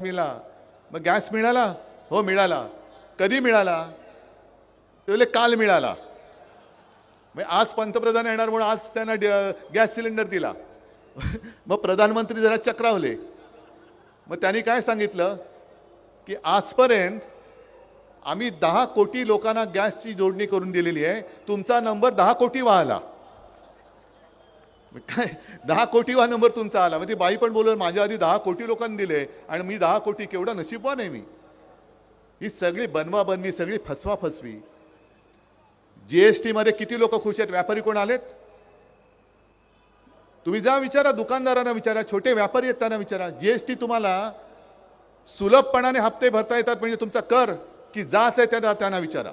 मिळाला. मग गॅस मिळाला? हो मिळाला. कधी मिळाला? ते काल मिळाला. मग आज पंतप्रधान येणार म्हणून आज त्यांना गॅस सिलेंडर दिला. मग प्रधानमंत्री जरा चक्रावले. मग त्यांनी काय सांगितलं? की आजपर्यंत आम्ही दहा कोटी लोकांना गॅसची जोडणी करून दिलेली आहे. तुमचा नंबर दहा कोटी वाहला. काय? दहा कोटी वा नंबर तुमचा आला. म्हणजे बाई पण बोलत माझ्या आधी दहा कोटी लोकांनी दिले आणि मी दहा कोटी केवढा नशीबवान आहे मी. ही सगळी बनवा बनवी सगळी फसवा फसवी जीएसटी मध्ये किती लोक खुश आहेत? व्यापारी कोण आलेत? तुम्ही जा विचारा दुकानदारांना विचारा छोटे व्यापारी आहेत त्यांना विचारा. जीएसटी तुम्हाला सुलभपणाने हप्ते भरता येतात म्हणजे तुमचा कर की जाच आहे त्यांना त्यांना विचारा.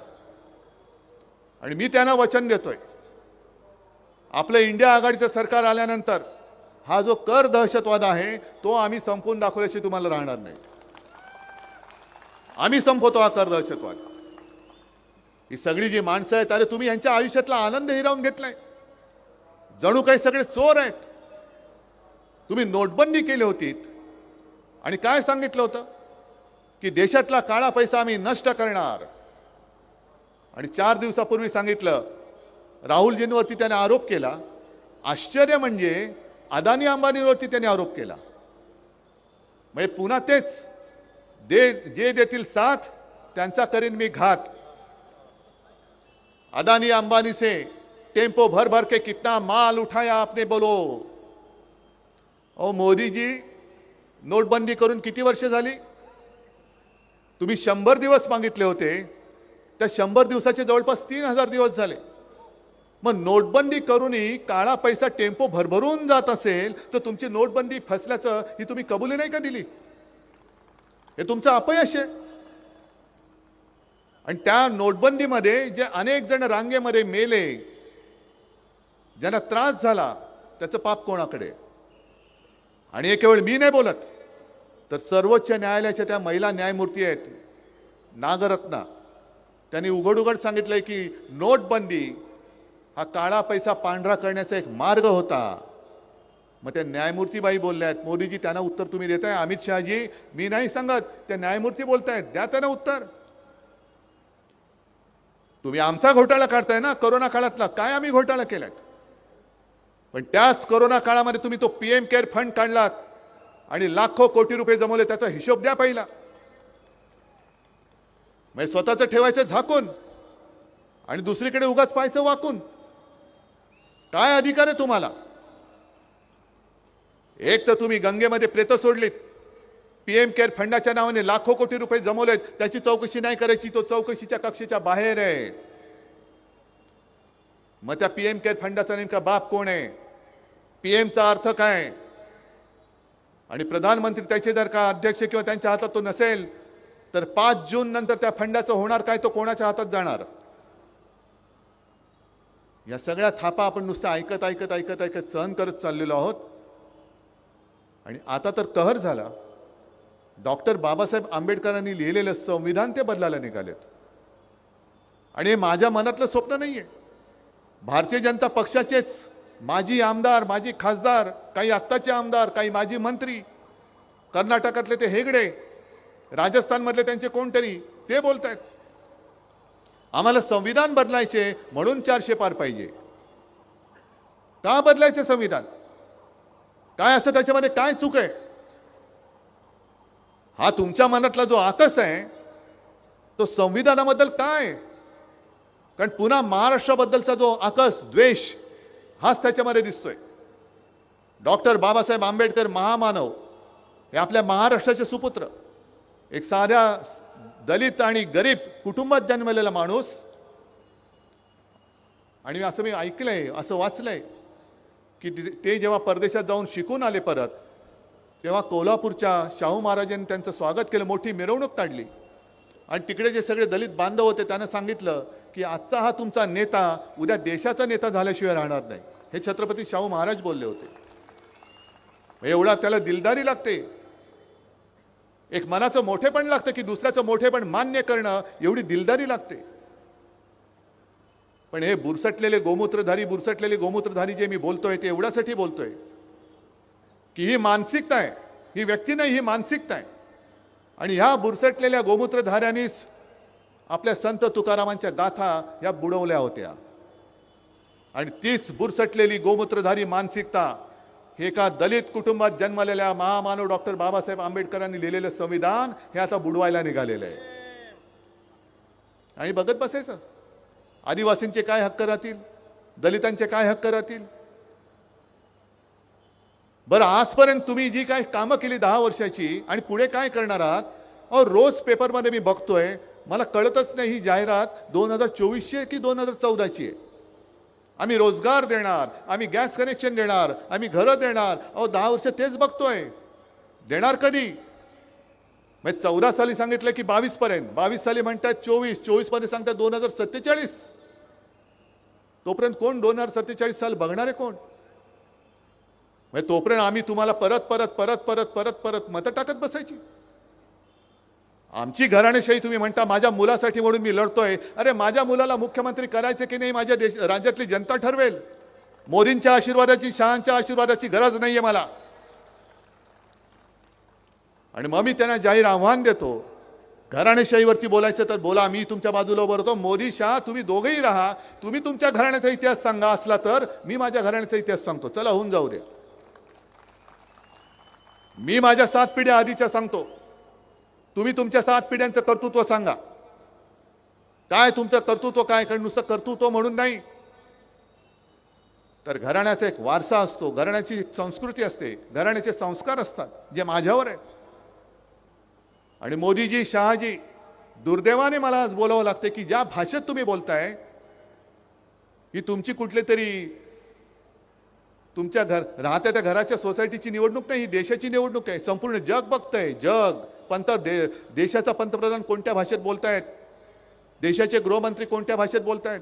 आणि मी त्यांना वचन देतोय. आपलं इंडिया आघाडीचं सरकार आल्यानंतर हा जो कर दहशतवाद आहे तो आम्ही संपवून दाखवल्याशी तुम्हाला राहणार नाही. आम्ही संपवतो हा कर दहशतवाद. ही सगळी जी माणसं आहेत अरे तुम्ही यांच्या आयुष्यातला आनंद हिरावून घेतलाय. जणू काही सगळे चोर आहेत. तुम्ही नोटबंदी केली होती. आणि काय सांगितलं होतं? की देशातला काळा पैसा आम्ही नष्ट करणार. आणि चार दिवसापूर्वी सांगितलं राहुलजींवरती त्याने आरोप केला. आश्चर्य म्हणजे अदानी अंबानीवरती त्याने आरोप केला. म्हणजे पुन्हा तेच. दे जे देतील साथ त्यांचा करीन मी घात. अदानी अंबानी से टेम्पो भर भर के कितना माल उठाया आपने बोलो. ओ मोदीजी नोटबंदी करून किती वर्ष झाली? तुम्ही शंभर दिवस मागितले होते. त्या शंभर दिवसाचे जवळपास तीन हजार दिवस झाले. मग नोटबंदी करूनही काळा पैसा टेम्पो भरभरून जात असेल तर तुमची नोटबंदी फसल्याचं ही तुम्ही कबुली नाही का दिली? हे तुमचं अपयश आहे. आणि त्या नोटबंदीमध्ये जे अनेक जण रांगेमध्ये मेले ज्यांना त्रास झाला त्याचं पाप कोणाकडे? आणि हे केवळ मी नाही बोलत तर सर्वोच्च न्यायालयाच्या त्या महिला न्यायमूर्ती आहेत नागरत्ना. त्यांनी उघड उघड सांगितलंय की नोटबंदी हा काळा पैसा पांढरा करण्याचा एक मार्ग होता. मग त्या न्यायमूर्तीबाई बोलल्या आहेत मोदीजी त्यांना उत्तर तुम्ही देताय? अमित शहाजी मी नाही सांगत. त्या न्यायमूर्ती बोलतायत द्या त्यांना उत्तर. तुम्ही आमचा घोटाळा काढताय ना? करोना काळातला काय आम्ही घोटाळा केलाय? पण त्याच करोना काळामध्ये तुम्ही तो पीएम केअर फंड काढलात आणि लाखो कोटी रुपये जमवले त्याचा हिशोब द्या पहिला. म्हणजे स्वतःचं ठेवायचं झाकून आणि दुसरीकडे उगाच पाहायचं वाकून. काय अधिकार आहे तुम्हाला? एक तर तुम्ही गंगेमध्ये प्रेत सोडलीत. पीएम केअर फंडाच्या नावाने लाखो कोटी रुपये जमवलेत. त्याची चौकशी नाही करायची तो चौकशीच्या कक्षेच्या बाहेर आहे. मग त्या पीएम केअर फंडाचा नेमका बाप कोण आहे? पीएमचा अर्थ काय? आणि प्रधानमंत्री त्याचे जर का अध्यक्ष किंवा त्यांच्या हातात तो नसेल तर पाच जून नंतर त्या फंडाचं होणार काय? तो कोणाच्या हातात जाणार? या सगळ्या थापा आपण नुसतं ऐकत ऐकत ऐकत ऐकत सहन करत चाललेलो आहोत. आणि आता तर कहर झाला. डॉक्टर बाबासाहेब आंबेडकरांनी लिहिलेलं संविधान ते बदलायला निघालेत. आणि हे माझ्या मनातलं स्वप्न नाहीये. भारतीय जनता पक्षाचेच माजी आमदार माजी खासदार काही आत्ताचे आमदार काही माजी मंत्री कर्नाटकातले ते हेगडे राजस्थानमधले त्यांचे कोणतरी ते बोलत आहेत आम्हाला संविधान बदलायचे म्हणून चारशे पार पाहिजे. का बदलायचे संविधान? काय असं त्याच्यामध्ये? काय चूक आहे? हा तुमच्या मनातला जो आकस आहे तो संविधानाबद्दल काय? कारण पुन्हा महाराष्ट्राबद्दलचा जो आकस द्वेष हाच त्याच्यामध्ये दिसतोय. डॉक्टर बाबासाहेब आंबेडकर महामानव हे आपल्या महाराष्ट्राचे सुपुत्र. एक साध्या दलित आणि गरीब कुटुंबात जन्मलेला माणूस. आणि असं मी ऐकलंय असं वाचलंय की ते- जेव्हा परदेशात जाऊन शिकून आले परत तेव्हा कोल्हापूरच्या शाहू महाराजांनी त्यांचं स्वागत केलं मोठी मिरवणूक काढली. आणि तिकडे जे सगळे दलित बांधव होते त्यांना सांगितलं की आजचा हा तुमचा नेता उद्या देशाचा नेता झाल्याशिवाय राहणार नाही. हे छत्रपती शाहू महाराज बोलले होते. एवढा त्याला दिलदारी लागते. एक मनाचं मोठेपण लागतं की दुसऱ्याचं मोठेपण मान्य करणं एवढी दिलदारी लागते. पण हे बुरसटलेले गोमूत्रधारी बुरसटलेले गोमूत्रधारी जे मी बोलतोय ते एवढ्यासाठी बोलतोय की ही मानसिकता आहे. ही व्यक्ती नाही ही मानसिकता आहे. आणि ह्या बुरसटलेल्या गोमूत्रधाऱ्यांनीच आपल्या संत तुकारामांच्या गाथा या बुडवल्या होत्या. आणि तीच बुरसटलेली गोमूत्रधारी मानसिकता हे एका दलित कुटुंबात जन्मलेल्या महामानव डॉक्टर बाबासाहेब आंबेडकरांनी लिहिलेलं संविधान हे आता बुडवायला निघालेलं आहे. आणि बघत बसायचं. आदिवासींचे काय हक्क राहतील? दलितांचे काय हक्क राहतील? बरं आजपर्यंत तुम्ही जी काय कामं केली दहा वर्षाची आणि पुढे काय करणार आहात? अहो रोज पेपरमध्ये मी बघतोय मला कळतच नाही ही जाहिरात दोन हजार चोवीसची आहे की दोन हजार चौदाची आहे? आम्ही रोजगार देणार आम्ही गॅस कनेक्शन देणार आम्ही घरं देणार. अहो दहा वर्ष तेच बघतोय. देणार कधी? म्हणजे चौदा साली सांगितलं की बावीस पर्यंत. बावीस साली म्हणतात चोवीस चोवीसमध्ये सांगतात दोन हजार सत्तेचाळीस. तोपर्यंत कोण दोन हजार सत्तेचाळीस साल बघणार आहे कोण? म्हणजे तोपर्यंत आम्ही तुम्हाला परत परत परत परत परत परत मतं टाकत बसायची. आमची घराणेशाही तुम्ही म्हणता माझ्या मुलासाठी म्हणून मी लढतोय. अरे माझ्या मुलाला मुख्यमंत्री करायचे की नाही माझ्या देश राज्यातली जनता ठरवेल. मोदींच्या आशीर्वादाची शहांच्या आशीर्वादाची गरज नाहीये मला. आणि मग मी त्यांना जाहीर आव्हान देतो. घराणेशाहीवरती बोलायचं तर बोला मी तुमच्या बाजूला उभं राहतो. मोदी शहा तुम्ही दोघेही राहा. तुम्ही तुमच्या घराण्याचा इतिहास सांगा असला तर मी माझ्या घराण्याचा इतिहास सांगतो. चला होऊन जाऊ द्या. मी माझ्या सात पिढ्या आधीच्या सांगतो. तुम्ही तुमच्या सात पिढ्यांचं कर्तृत्व सांगा. काय तुमचं कर्तृत्व काय कारण नुसतं कर्तृत्व म्हणून नाही? तर घराण्याचा एक वारसा असतो घराण्याची एक संस्कृती असते घराण्याचे संस्कार असतात जे माझ्यावर आहे आणि मोदीजी शहाजी दुर्दैवाने मला आज बोलावं लागते की ज्या भाषेत तुम्ही बोलताय ही तुमची कुठले तरी तुमच्या घर राहत्या त्या घराच्या सोसायटीची निवडणूक नाही ही देशाची निवडणूक आहे. संपूर्ण जग बघतंय जग. पंत दे देशाचा पंतप्रधान कोणत्या भाषेत बोलतायत? देशाचे गृहमंत्री कोणत्या भाषेत बोलतायत?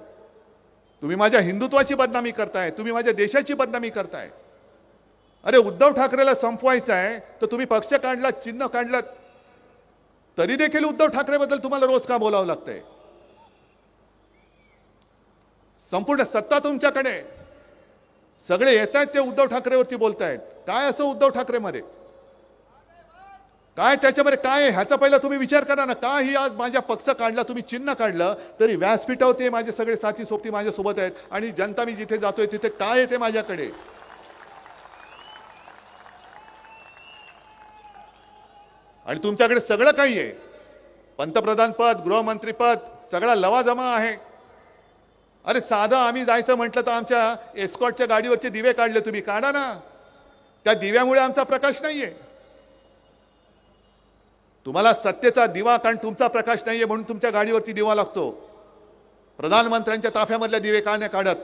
तुम्ही माझ्या हिंदुत्वाची बदनामी करताय तुम्ही माझ्या देशाची बदनामी करताय. अरे उद्धव ठाकरेला संपवायचं आहे तर तुम्ही पक्ष काढला चिन्ह काढलं तरी देखील उद्धव ठाकरेबद्दल तुम्हाला रोज का बोलावं लागतंय? संपूर्ण सत्ता तुमच्याकडे सगळे येत आहेत ते उद्धव ठाकरेवरती बोलतायत. काय असं उद्धव ठाकरेमध्ये? काय त्याच्यामध्ये काय आहे? ह्याचा पहिला तुम्ही विचार करा ना. का ही आज माझ्या पक्ष काढला तुम्ही चिन्ह काढलं तरी व्यासपीठावरती माझे सगळे साथी सोबती माझ्यासोबत आहेत. आणि जनता मी जिथे जातोय तिथे काय येते माझ्याकडे? आणि तुमच्याकडे सगळं काही आहे. पंतप्रधान पद गृहमंत्री पद सगळा लवाजमा आहे. अरे साधं आम्ही जायचं म्हटलं तर आमच्या एस्कॉटच्या गाडीवरचे दिवे काढले तुम्ही. काढा ना. त्या दिव्यामुळे आमचा प्रकाश नाहीये. तुम्हाला सत्तेचा दिवा कारण तुमचा प्रकाश नाहीये म्हणून तुमच्या गाडीवरती दिवा लागतो. प्रधानमंत्र्यांच्या ताफ्यामधल्या दिवे का नाही काढत?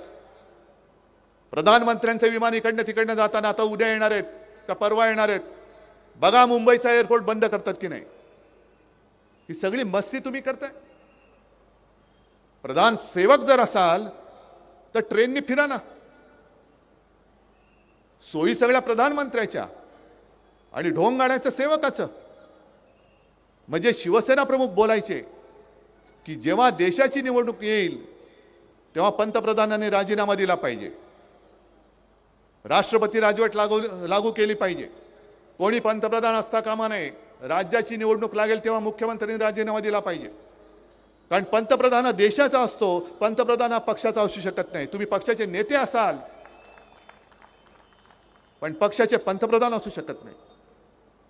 प्रधानमंत्र्यांचे विमान इकडनं तिकडनं जाताना आता उद्या येणार आहेत का परवा येणार आहेत? बघा मुंबईचा एअरपोर्ट बंद करतात की नाही. ही सगळी मस्ती तुम्ही करताय. प्रधान सेवक जर असाल तर ट्रेननी फिरा ना. सोयी सगळ्या प्रधानमंत्र्याच्या आणि ढोंग गाण्याचं सेवकाचं. म्हणजे शिवसेना प्रमुख बोलायचे की जेव्हा देशाची निवडणूक येईल तेव्हा पंतप्रधानांनी राजीनामा दिला पाहिजे. राष्ट्रपती राजवट लागू लागू केली पाहिजे. कोणी पंतप्रधान असता कामा नये. राज्याची निवडणूक लागेल तेव्हा मुख्यमंत्र्यांनी राजीनामा दिला पाहिजे. कारण पंतप्रधान देशाचा असतो पंतप्रधान हा पक्षाचा असू शकत नाही. तुम्ही पक्षाचे नेते असाल पण पक्षाचे पंतप्रधान असू शकत नाही.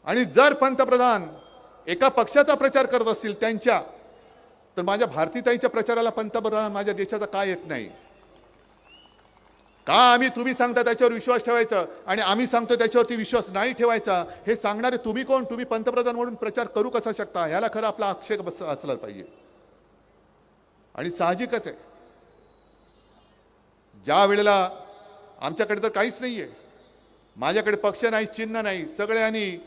आणि जर पंतप्रधान एका पक्षाचा प्रचार करत असतील त्यांच्या तर माझ्या भारतीताईच्या प्रचाराला पंतप्रधान माझ्या देशाचा काय येत नाही? का आम्ही तुम्ही सांगता त्याच्यावर विश्वास ठेवायचा आणि आम्ही सांगतो त्याच्यावरती विश्वास नाही ठेवायचा? हे सांगणारे तुम्ही कोण? तुम्ही पंतप्रधान म्हणून प्रचार करू कसा शकता? ह्याला खरं आपला आक्षेप बस- असला पाहिजे. आणि साहजिकच आहे. ज्या वेळेला आमच्याकडे तर काहीच नाहीये. माझ्याकडे पक्ष नाही चिन्ह नाही. सगळ्यांनी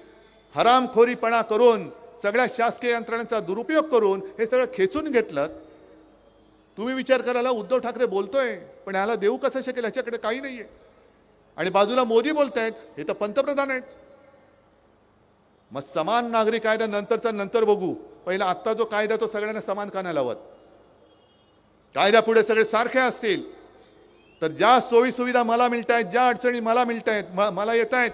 हरामखोरीपणा करून सगळ्या शासकीय यंत्रणांचा दुरुपयोग करून हे सगळं खेचून घेतलं. तुम्ही विचार करायला उद्धव ठाकरे बोलतोय पण ह्याला देऊ कसं शकेल ह्याच्याकडे काही नाहीये. आणि बाजूला मोदी बोलतायत हे तर पंतप्रधान आहेत. मग समान नागरी कायदा नंतरचा नंतर बघू. पहिला आत्ता जो कायदा तो सगळ्यांना समान खाना लावत. कायदा पुढे सगळे सारखे असतील. तर ज्या सोयी सुविधा मला मिळत आहेत ज्या अडचणी मला मिळत आहेत मला येत आहेत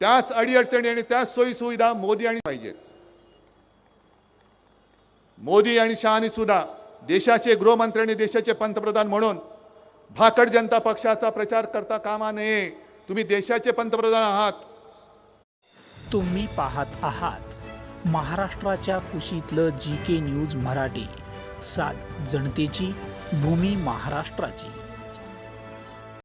त्याच अडीअडचणी आणि त्याच सोयी सुविधा मोदी आणि पाहिजेत. मोदी आणि शहानी सुद्धा देशाचे गृहमंत्री आणि देशाचे पंतप्रधान म्हणून भाकड जनता पक्षाचा प्रचार करता कामा नये. तुम्ही देशाचे पंतप्रधान आहात. तुम्ही पाहत आहात महाराष्ट्राच्या कुशीतलं जी के न्यूज मराठी. सात जनतेची भूमी महाराष्ट्राची.